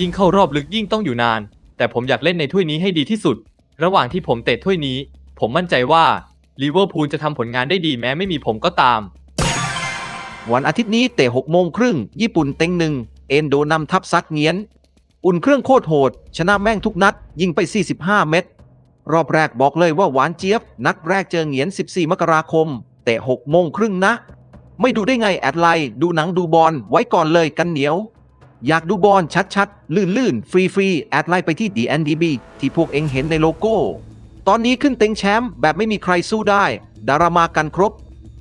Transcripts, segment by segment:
ยิ่งเข้ารอบลึกยิ่งต้องอยู่นาน แต่ผมอยากเล่นในถ้วยนี้ให้ดีที่สุด ระหว่างที่ผมเตะถ้วยนี้ ผมมั่นใจว่าลิเวอร์พูลจะทำผลงานได้ดีแม้ไม่มีผมก็ตาม วันอาทิตย์นี้เตะ6โมงครึ่งญี่ปุ่นเต็งหนึ่งเอนโดนำทัพซัดเงียน อุ่นเครื่องโคตรโหด ชนะแม่งทุกนัด ยิงไป 45 เม็ดรอบแรกบอกเลยว่าหวานเจี๊ยบ นัดแรกเจอเงียน 14 มกราคม เตะ6โมงครึ่งนะ ไม่ดูได้ไงแอดไลน์ดูหนังดูบอลไว้ก่อนเลยกันเหนียว อยากดูบอลชัดๆ ลื่นๆ ฟรีๆ แอดไลน์ไปที่ DNDB ที่พวกเองเห็นในโลโก้ ตอนนี้ขึ้นเต็งแชมป์แบบไม่มีใครสู้ได้ ดารามากันครบ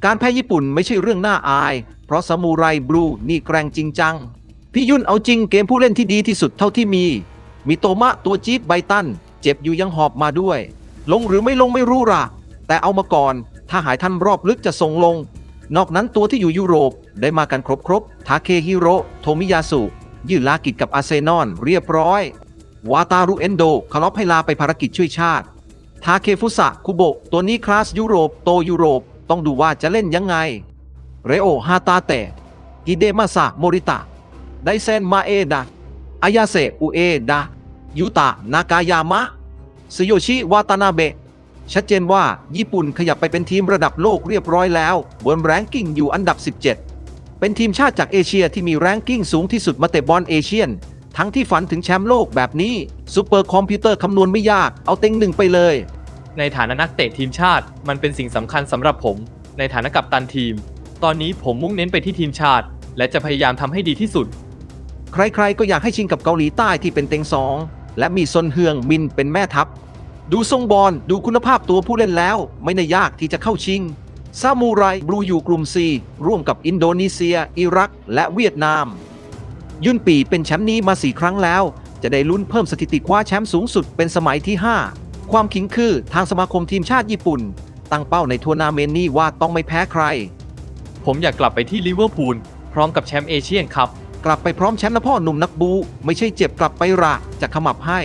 การแพ้ญี่ปุ่นไม่ใช่เรื่องน่าอาย เพราะซามูไรบลูนี่แกร่งจริงจัง พี่ยุ่นเอาจริงเกมผู้เล่นที่ดีที่สุดเท่าที่มี มีโตมะตัวจี๊ดไบตัน เจ็บอยู่ยังหอบมาด้วย ลงหรือไม่ลงไม่รู้ล่ะ แต่เอามาก่อน ถ้าหายทันรอบลึกจะส่งลง นอกนั้นตัวที่อยู่ยุโรปได้มากันครบครบทาเคฮิโร่โทมิยาสุ ยืดลากิจกับอาร์เซนอลเรียบร้อย วาตารุเอนโดคารอปให้ลาไปภารกิจช่วยชาติ ทาเคฟุสะคุโบะตัวนี้คลาสยุโรปโตยุโรปต้องดูว่าจะเล่นยังไง เรโอฮาตาเตะกิเดมาซาโมริตะ ไดเซนมาเอดะอายาเซอุเอดะยูตะนากายามะสโยชิวาตานาเบะชัดเจนว่าญี่ปุ่นขยับไปเป็นทีมระดับโลกเรียบร้อยแล้ว บนแรงกิ้งอยู่อันดับ 17 เป็นทีมชาติจากเอเชียที่มีแรงกิ้งสูงที่สุดมาเตะบอลเอเชียน ทั้งที่ฝันถึงแชมป์โลกแบบนี้ซูเปอร์คอมพิวเตอร์คำนวณไม่ยากเอาเต็งหนึ่งไปเลย ในฐานะนักเตะทีมชาติ มันเป็นสิ่งสำคัญสำหรับผม ในฐานะกัปตันทีม ตอนนี้ผมมุ่งเน้นไปที่ทีมชาติ และจะพยายามทำให้ดีที่สุด ใครๆก็อยากให้ชิงกับเกาหลีใต้ที่เป็นเต็งสองและมีซนเฮืองมินเป็นแม่ทัพ ดูทรงบอลดูคุณภาพตัวผู้เล่นแล้ว ไม่น่ายากที่จะเข้าชิง ซามูไรบลูอยู่กลุ่ม C ร่วมกับอินโดนีเซีย อิรัก และเวียดนาม ยุนปีเป็นแชมป์นี้มาสี่ครั้งแล้ว จะได้ลุ้นเพิ่มสถิติคว้าแชมป์สูงสุดเป็นสมัยที่ 5 ความขิงคือทางสมาคมทีมชาติญี่ปุ่น ตั้งเป้าในทัวร์นาเมนต์นี้ว่าต้องไม่แพ้ใคร ผมอยากกลับไปที่ลิเวอร์พูลพร้อมกับแชมป์เอเชียนคัพกลับไปพร้อมแชมป์นะพ่อหนุ่มนักบู ไม่ใช่เจ็บกลับไประจะขมับให้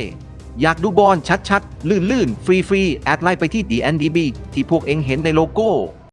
อยากดูบอลชัดๆ ลื่นๆ ฟรีๆ แอดไลน์ไปที่ DNDB ที่พวกเองเห็นในโลโก้